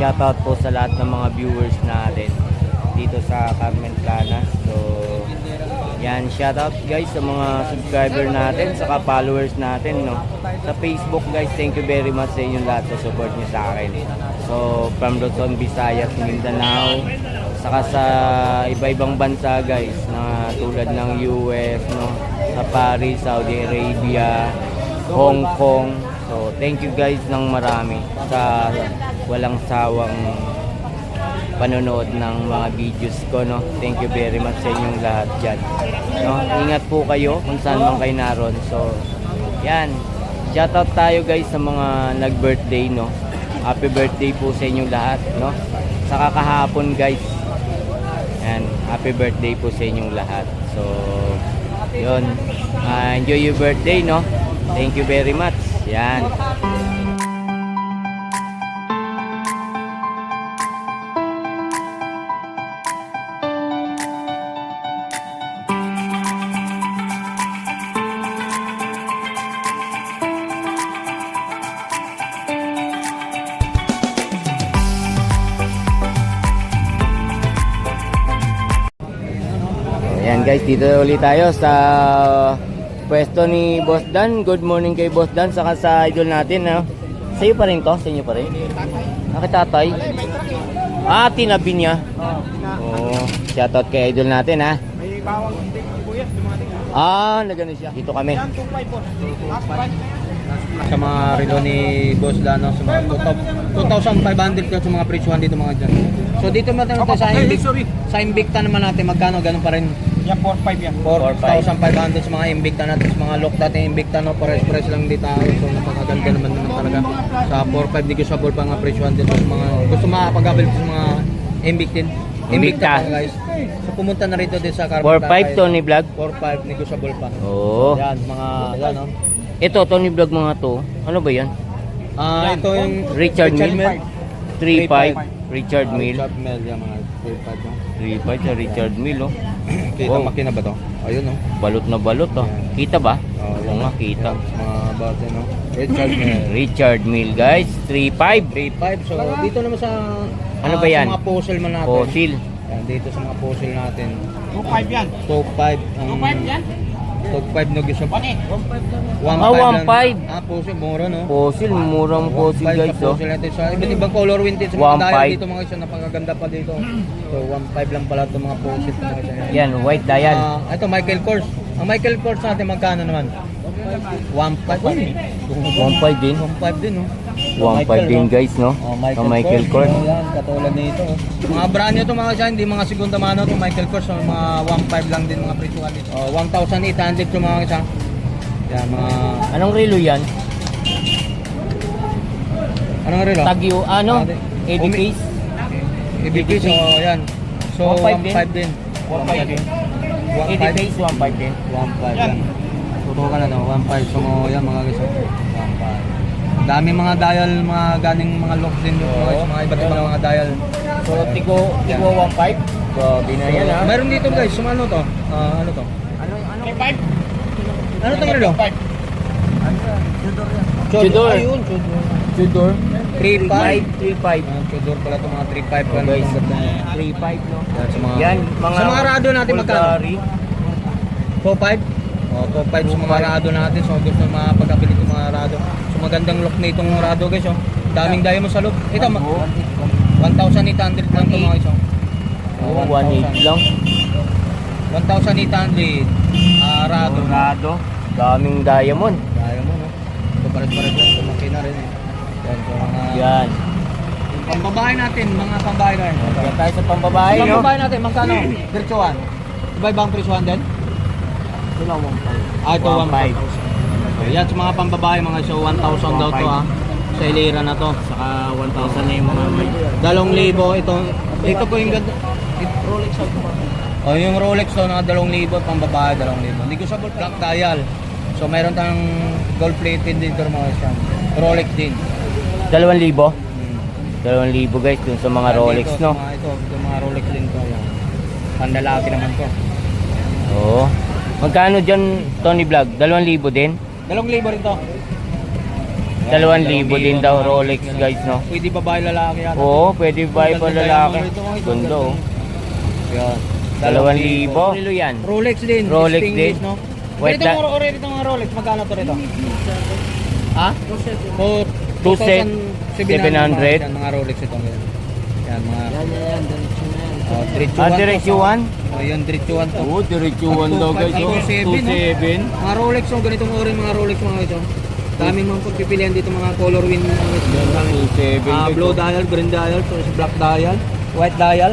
shoutout po sa lahat ng mga viewers natin dito sa Carmen Planas. So, yan, shoutout guys sa mga subscriber natin, saka followers natin, no. Sa Facebook guys, thank you very much sa inyong lahat sa support niyo sa akin. So, from Luzon, Visayas, Mindanao, saka sa iba-ibang bansa guys, na tulad ng US, no, sa Paris, Saudi Arabia, Hong Kong. So, thank you guys ng marami sa walang sawang panonood ng mga videos ko no. Thank you very much sa inyong lahat diyan. No, ingat po kayo kung saan man kayo naroon. So, yan. Shoutout tayo guys sa mga nag-birthday no. Happy birthday po sa inyong lahat no. Saka kahapon guys. Yan, happy birthday po sa inyong lahat. So, yun. Ah, enjoy your birthday no. Thank you very much. Yan. Ayan guys, dito ulit tayo sa pwesto ni Boss Dan. Good morning kay Boss Dan, saka sa idol natin. No? Sa iyo pa rin to? Sa inyo pa rin? Kay tatay? Ah, tinabi niya. Oo. Oh, shoutout kay idol natin ha. May bawang sibuyas, dumating. Ah, nagano siya. Dito kami. Yan, 2.5 po. Sa mga relo ni Boss Dano sa mga 2,500 ka sa mga presyuhan dito mga dyan. So dito naman tayo sa Invicta, sorry. sa Invicta naman natin magkano ganun pa rin Yan, 4.5 yan. 4,500 sa mga Invicta natin sa mga lock natin Invicta no pares pares lang dito tayo so napakaganda naman naman talaga sa 4,500 negotiable pa nga presyuhan dito sa mga gusto makapag-avail sa mga Invictin Invicta. Invicta pa, guys so pumunta na rito din sa Carbon 4-5 Tony Vlog. 4,500 negotiable pa Oo. yan mga yan no Ito, Tony Vlog mga to. Ano ba yan? ah ito yung Richard Mill. Mill 3-5. Richard Ah, Mill. Richard Mill yan mga 3,500 no 3-5 sa Richard Mill, oh. Kita Wow. makina ba to? Ayun no. Balot na balot, oh. Kita ba? Oh, Oo nga, kita. Mga bate no. Richard Mill. Richard Mill, guys. 3-5. 3.5 so dito naman sa Ano ah, ba yan? Sa mga puzzle man natin. Fossil. Yan, dito sa mga puzzle natin. 2.5 yan. Top 5 ang 2.5 yan? Top 5 no gusto. 1.8. 1.5 Ah, 1.5. Ah, puzzle mura no. Fossil, murang fossil, 1.5 guys, sa oh. puzzle natin sa iba't ibang color 1.5. mga dial dito mga isa napakaganda pa dito. So 1.5 lang pala itong mga puzzle mga isa. Yan, white dial. Ah, ito Michael Kors. Ang Michael Kors natin magkano naman? 1.5 din. 1.5 din. 1.5 din, no? 1.5 din, guys, no? Oh, Michael Kors. Oh, yan, katulad nito. Oh. Mga brand nyo to mga siya, hindi mga segunda mano to Michael Kors. So, mga 1.5 lang din mga presyo dito. Oh, 1,800 to mga isa. Yan, mga... Anong relo yan? Anong relo? Tagyo, ano? Ah, di- 80 Umi- case? EBK, so yan. So, 1.5 din? 1.5 din. 1.5 din. 80 1.5 case, 1.5 din. 1.5 Puro na no, 1.5. Sungo yan mga guys. Oh. Dami mga dial, mga ganing mga locks din dito guys. Mga iba't ibang mga dial. So, tigo, tigo 1.5. Grabe na yan ha. Meron dito guys, yung ano to? Ah, ano to? Ano, ano? May 5. Ano to relo? 5. Ano Tudor. Ayun, Tudor. Tudor. 3-5. 3-5. Ah, Tudor pala itong mga 3-5. Oh, guys. 3-5, no? Yan, mga... Sa mga rado natin magkano? 4-5. O, top 5 sa mga rado natin. So, gusto mga pagkabili ng mga rado. So, magandang lock na itong rado guys. Oh. Daming dayo mo sa look. Ito, ma- 1,800 lang ito mga guys. Oh. Oh, 1,800 lang. 1,800 uh, ah, rado. Oh, rado. Daming diamond. Diamond, no? So, pares-pares lang. So, makina rin eh. Yan, so, mga... Yan. Pambabae natin, mga pambabae na rin. Yan tayo sa pambabae, no? Pambabae natin, magkano? Virtuan. Iba ibang presyohan din? Ito lang, 1.5. Ah, ito 1.5. 1.5. So, yan sa mga pambabae, mga so 1,000 daw to 1.5. ah. Sa Ilira na to. Saka 1,000 na yung mga may... Dalong libo, ito, ito po yung ganda. Rolex Oh, yung Rolex to, naka dalawang libo, pambabae, dalawang libo. Hindi ko sa black dial. So, meron tayong gold plated din ito mga siya. Rolex din. 2,000? Hmm. 2,000 guys dun sa mga Yan Rolex, dito, no? Sa mga, ito, ito, mga Rolex din to. Yan. Pandalaki naman to. Oo. Magkano dyan, Tony Vlog? 2,000 din? Dalawang libo rin to. Dalawang libo din daw Rolex guys, no? Pwede babae lalaki yan. Oo, pwede ba pa lalaki? Gundo, oh. Yan. Dalawang libo. Rilo yan. Rolex din. Rolex din. No? Wait, itong mga Rolex, magkano to rito? Ha? For 2,700. 2,700. Yan, mga Rolex itong yan. Yan, mga... Oh, Ah, to. diretsuhan? Oh, yun, diretsuhan to. Oo, diretsuhan daw guys. oh. 2,700, 2,700. Mga Rolex, oh, ganitong ori mga Rolex mga ito. Daming mga pagpipilian dito mga color win. Daming. 2,700. Ah, blue dial, green dial, so black dial, white dial.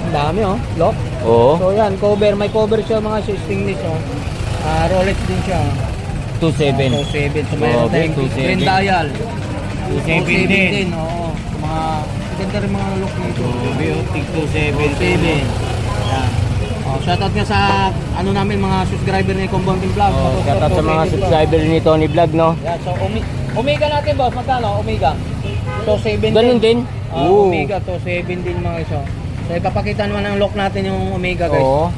Ang dami oh, lock. Oo, So yan, cover, may cover siya mga stainless oh. Ah, Rolex din siya. 2,700. So 7, so mayroon Grabe, tayong 2,700. green dial. 2,700 din. oo. Mga Ganda rin mga look nito. Ruby, oh, Tig 270. 270. Yan. Oh, shoutout nga sa ano namin mga subscriber ni Compounding Vlog. Oh, shoutout sa mga subscriber ni Tony Vlog, no? Yeah, so umi Omega natin boss, magkano Omega? 270. Ganun din. Uh, Omega 270 din mga iso. So ipapakita naman ang lock natin yung Omega, guys. Oo.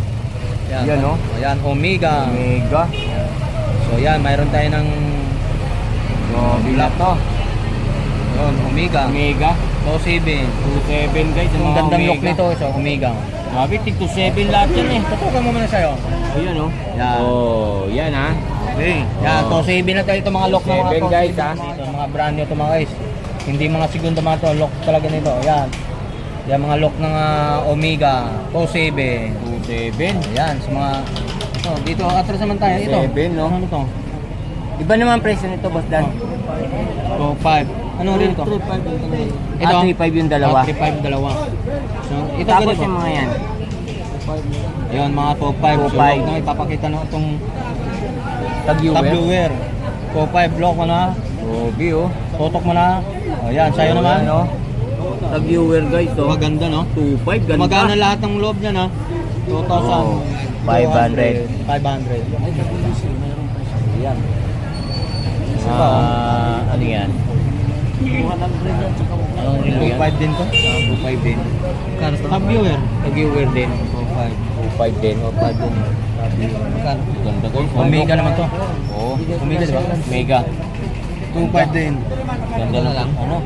Yan, yan no? Ayan, Omega. Omega. So yan, mayroon tayo ng Grabe na to. Yun, Omega. Omega. 2.7. 2.7 guys. Yung Ang mga gandang look nito sa Omega. Grabe, tig 2.7 lahat yan eh. Tutukan mo muna sa'yo. Ayan oh. Yan. Oh, yan ha. Okay. Yan, Oh. 2.7 na tayo itong mga lock na mga 2.7 guys, ha? Ah. Dito, mga brand new ito mga guys. Hindi mga segundo mga to, lock talaga nito. Yan. Yan mga lock ng ah, Omega, 2.7. 2.7. Yan, sa mga... Oh, dito, atras naman tayo. Ito. 2.7 no? Ano to? Iba naman presyo nito, boss Dan. 2.5. To 5. Ano rin to? Ito, 3,500 yung dalawa. Ah, 3.5 dalawa. So, ito Tapos ganito. yung mga yan. Yan, mga top 5. So, 5. no, ipapakita na itong Tag-viewer. tablower. Top 5 block mo na. Grabe, oh. Tutok mo na. O yan, sa'yo naman. Ayan, oh. Tag-viewer guys, oh. Maganda no? 2,500, ganda. Magkano lahat ng loob niya na? 2,000. Oh, 500. 500. Yan. Ah, ano yan? Anong relo yan? 2.5 din to? Ah, 2,500 din. Magkano to? Top viewer. Tag-viewer din. 2.5. 2,500 din. 2.5 din. Ganda. Omega naman to. Oo. Omega di ba? Mega. 2.5 din. Ganda na lang. Ano?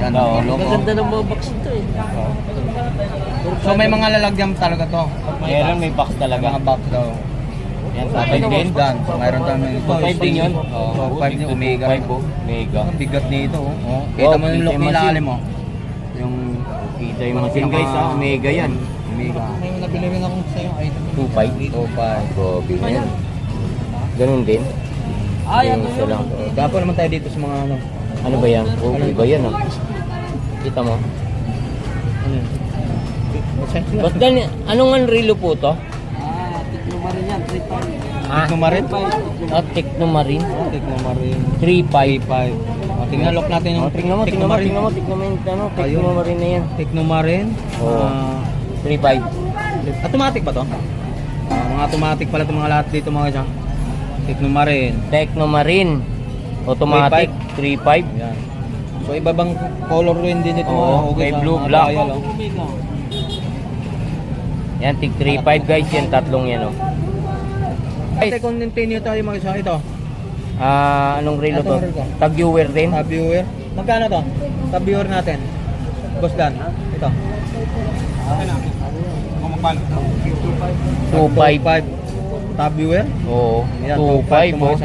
Ganda, oh. logo. ng mga box ito eh. So may mga lalagyan talaga to. Meron may box talaga. Mga box daw. Yan, Sa 2,500 din. So mayroon tayo ng ito. 2,500 din yun? Oo. 2.5 din Omega. 2,500 oh. Mega. Ang bigat nito. Oh. Oh, Kita mo yung yung machine. alim mo. Yung Kita yung machine guys ha. Omega yan. Omega. May nabili rin akong sa'yo item. 2,500. 2.5. Grabe na yan. Ganun din. Ah, Yung isa lang. Gapo naman tayo dito sa mga ano. Ano ba yan? Oh, iba yan ah. Kita mo? Ano Boss Dan, anong Unreal po to? Ah, Numarin? ah Technomarine. Technomarine. 3.5. 5. O, tingnan lock natin yung Oh, tingnan mo, tingnan mo, tingnan mo, tingnan mo ano, Technomarine na yan. Technomarine. Oo. Ah, 3.5. automatic ba to? Ah, mga automatic pala itong mga lahat dito mga dyan. Technomarine. Technomarine. Automatic 3.5. Yan. So iba bang color rin din ito Oo, may blue, black. Yan, tig 3.5 guys, yan tatlong yan oh. Guys, kung continue tayo mga isa, ito. Ah, anong relo to? Anong relo to? Tag-viewer din. Tab viewer. Magkano to? Tab viewer natin. Boss Dan. Ito. Kung magpalo. 2.5. 5. Tab viewer. Oo, Yan, 2.5 oh.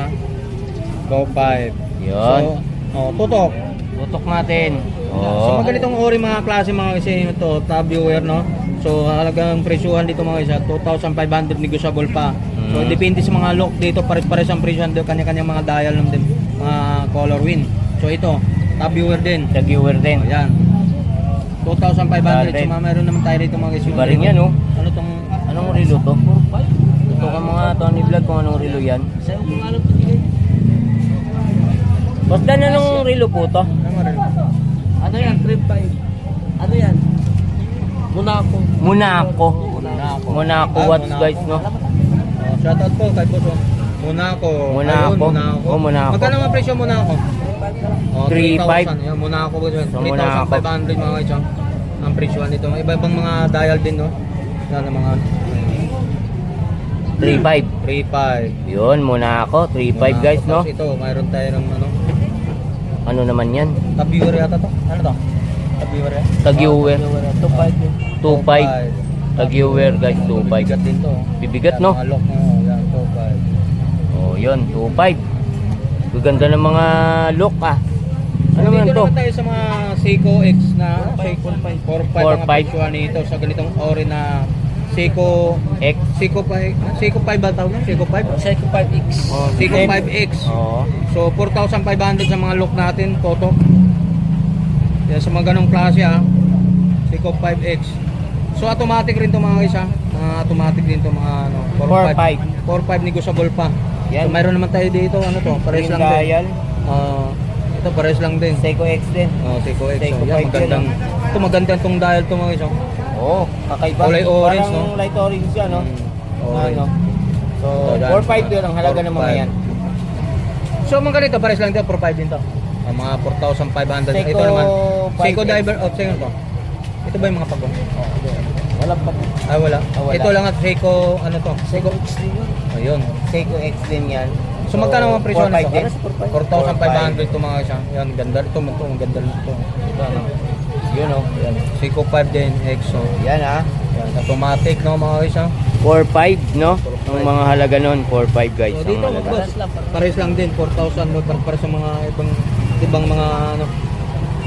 Go 5. Yan. So, oh, tutok. Tutok natin. So, Oo. mga ganitong ori mga klase mga kasi ito, tab viewer no. So, halagang presyuhan dito mga isa, 2,500 negotiable pa. So, Mm. depende sa mga lock dito, pares-pares ang presyo dito, kanya-kanya mga dial ng din, mga color win. So, ito, tab viewer din. Tag-viewer din. Ayan. 2,500. So, mga meron naman tayo rito mga guys. Iba rin yan oh. Ano tong Anong relo to? Ito ka mga Tony Vlog kung anong relo yan. Boss Dan, anong relo po to? ano? Ano yan? 3.5. Ano yan? Monaco. Monaco. Monaco. Monaco Ah, watch guys no. Shoutout po kay Boss. Monaco. Monaco. Ayun, Monaco. Oh, Monaco. Magkano ang presyo Monaco? Oh, 3,500. 3,000. Yan, Monaco po. So, Monaco. 3,500 mga oh. Ang presyo nito. Iba-ibang mga dial din, no? Yan mga 3.5. 3.5. Yun, muna ako. 3.5 guys, no? Ito, mayroon tayo ng ano, Ano naman yan? Tabiwer yata to. Ano to? Tabiwer yan? Tag-viewer. 2.5 2.5. Tag-viewer guys, 2.5. Bigat din to. Bibigat, no? Mga lock mo, yan, 2.5. Oh, yun, 2.5. Gaganda ng mga look ah. Ano man Dito to? naman tayo sa mga Seiko X na ano, Seiko 4.5 ang 4.5. presyohan nito sa ganitong ori na Seiko X. Seiko 5 Seiko 5 ba tawag na? Seiko 5? Seiko 5X Oh, Seiko 5X. Oo. So 4,500 sa mga look natin, Toto. Yan sa mga ganong klase ah. Seiko 5X. So automatic rin to mga guys ah. Mga automatic din to mga ano, 4.5. 4.5 negotiable pa. Yan. So mayroon naman tayo dito ano to, pares lang din. dial. Ah, ito pares lang din. Seiko X din. Oh, Seiko X. Seiko oh, yan, 5 magandang. yan, Ito magandang tong dial to mga guys. oh. Oo, kakaiba. Kulay orange, Parang no? light orange yan, no? Mm, Ano? orange. So, So, yan. 4.5 yun ang halaga ng mga 4.5. yan. So mga ganito, pares lang din, 4.5 din to. Ah, mga 4,500. Seiko ito naman. 5X. Seiko Diver of Seiko to. Ito ba yung mga pagong? Wala pa. Ah, wala. Ah, wala. Ito lang at Seiko, ano to? Seiko X din yun Ayun. Seiko X din yan. So, magkano ang presyo 4.5 nito? din? 4,500 to mga siya. Yan, ganda. Ito, ito, ang ganda rin ito. Ito, ano. Yun. Yan. Seiko 5 din, EXO. Yan, ah. Yan, automatic, no, mga guys, ah. 4.5, no? Ang mga halaga nun, 4.5 guys. So, ang dito, halaga. boss, pares lang din, 4,000 mo para, para sa mga ibang ibang mga ano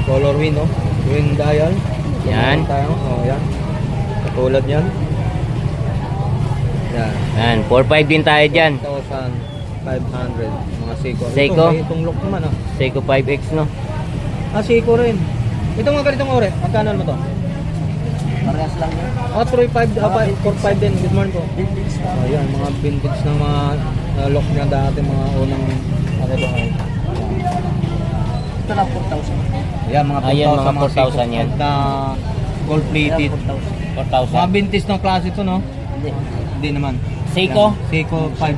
color wheel, no? Wheel dial. So, Yan. Tayo. Oh, yan. Katulad yan. Yan. Yan, 4.5 din tayo dyan. 1,500 mga Seiko. Seiko? Ito, may itong look naman, ah. Seiko 5X, no? Ah, Seiko rin. Ito mga ganitong ore. Magkano mo to? Parehas lang yun Oh, 3.5, ah, 4.5 din. Good morning po. Oh, yan, mga vintage ng mga uh, lock niya dati, mga unang ano ba kayo? Ito lang 4,000 Yan, mga 4,000 Ayan, mga mga 4,000 Seiko yan. na gold plated. 4,000 Mga 4,000. vintage ng klase to, no? Hindi Hindi naman. Seiko? Yan, Seiko 5.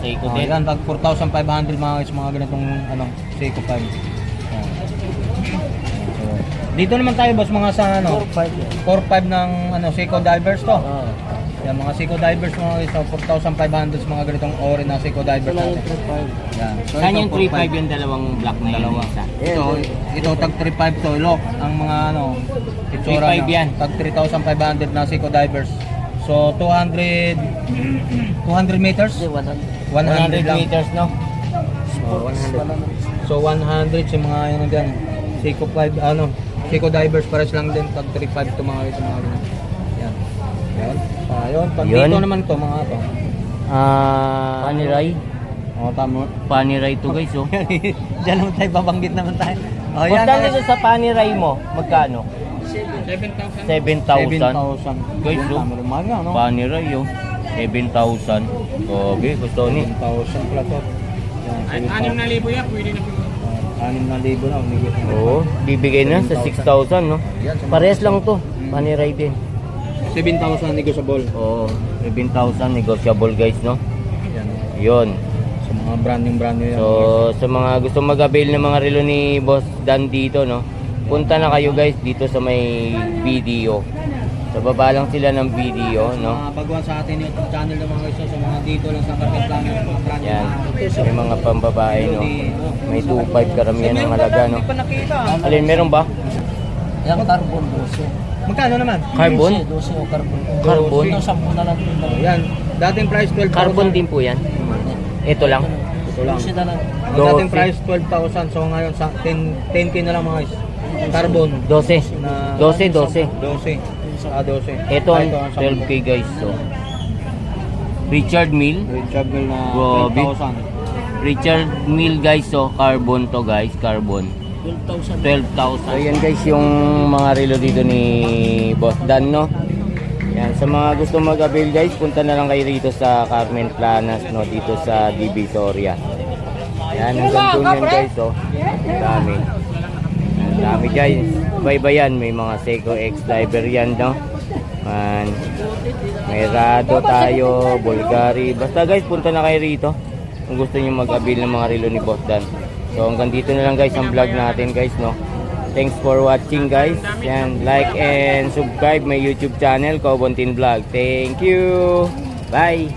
Seiko Oh, din. yan, tag 4,500 mga guys, mga ganitong ano, Seiko 5. Yan. So, dito naman tayo boss mga sa ano, 4,500 yun 4.5 ng ano Seiko Divers to. Oo Yan mga Seiko Divers mga guys, so 4,500 sa mga ganitong ori na Seiko Divers natin. yung 3,500 Yan. So, Saan yung 3.5 yung dalawang black na yun? Dalawa. Isa? Ito, ito tag 3.5 to lock ang mga ano, itsura 3.5 niya. yan. Tag 3,500 na Seiko Divers. So 200 200 meters? Hindi 100 100 100 lang. meters, no? Oh, 100. Wala naman. So 100 yung mga ano diyan. Seiko 5 ano, Seiko Divers pares lang din tag 35 to mga ito mga. Yan. Yan. Yun. Pag Yun. dito naman to mga to. Ah, Paniray. Oh, tama. Paniray to guys, oh. Diyan naman tayo babanggit naman tayo. Oh, Kung saan dito sa Paniray mo, magkano? 7,000. 7,000. 7,000. Guys, oh. Tama no? Paniray, oh. 7,000. Grabe, gusto ni. 7,000 pala to. Yan, 7,000. yan, pwede na Ah, 6,000 na, umigit na. Oo, bibigay na sa 6,000, no? Yan, Parehas lang to. Paniray din. 7,000 negotiable. Oo, 7,000 negotiable guys, no? Yan. Yun. Sa mga brand yung brand nyo yan. So, sa mga gusto mag-avail ng mga relo ni Boss Dan dito, no? Punta na kayo guys dito sa may video. Sa baba lang sila ng video, no? Mga baguhan sa atin YouTube channel ng mga guys, sa mga dito lang sa Carpet Planner. brand Yan. May mga pambabae, no? May 2.5 karamihan ng halaga, no? Alin, meron ba? Yung carbon 12 Magkano naman? Carbon? 12 12 o carbon Carbon? Ito 10 na lang din Oh, yan. Dating price 12,000. Carbon din po yan. Ito lang. Ito lang. 12 na lang Ang dating 12. price 12,000. So ngayon sa 10 10k na lang mga guys. Carbon 12. na 12, 12. 12. Ah, 12. Ito Ah, ang 12k guys. So, Richard Mill. Richard Mill na Grabe. 12,000. Richard Mill guys, so carbon to guys, carbon. 12,000 12,000. So yan guys yung mga relo dito ni Boss Dan, no? Yan, sa mga gusto mag-avail guys, punta na lang kayo rito sa Carmen Planas, no? Dito sa Divisoria. Yan, hanggang doon yan guys, oh. Ang dami. Ang dami guys. Bye-bye yan, may mga Seiko X Diver yan, no? Man, may Rado tayo, Bulgari. Basta guys, punta na kayo rito kung gusto niyo mag-avail ng mga relo ni Boss Dan. So hanggang dito na lang guys ang vlog natin guys, no? Thanks for watching guys. Yan, like and subscribe my YouTube channel, Cobontin Vlog. Thank you. Bye.